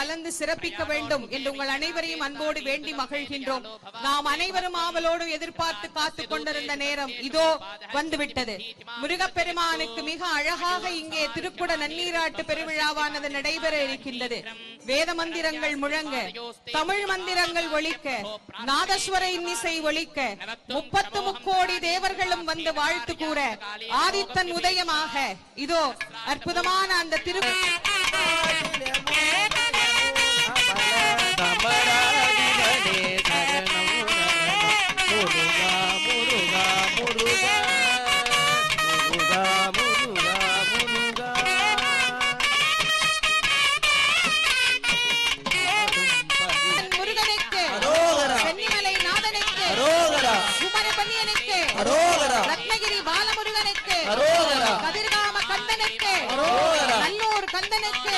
கலந்து சிறப்பிக்க வேண்டும் என்று உங்கள் அனைவரையும் அன்போடு வேண்டி மகிழ்கின்றோம். நாம் அனைவரும் ஆவலோடு எதிர்பார்த்து காத்து கொண்டிருந்த நேரம் இதோ வந்துவிட்டது. முருகப்பெருமானுக்கு மிக அழகாக இங்கே திருக்குட நன்னீராட்டு பெருவிழாவானது நடைபெற இருக்கின்றது. வேத மந்திரங்கள் முழங்க தமிழ் மந்திரங்கள் ஒழிக்க நாதஸ்வர இன்னிசை ஒழிக்க முப்பத்து முக்கோடி தேவர்களும் வந்து வாழ்த்து கூற ஆதித்தன் உதயமாக இதோ அற்புதமான அந்த திரு அரோகரா. ரத்னகிரி பாலமுருகனுக்கு. கதிர்காம கந்தனுக்கு. நல்லூர் கந்தனுக்கு.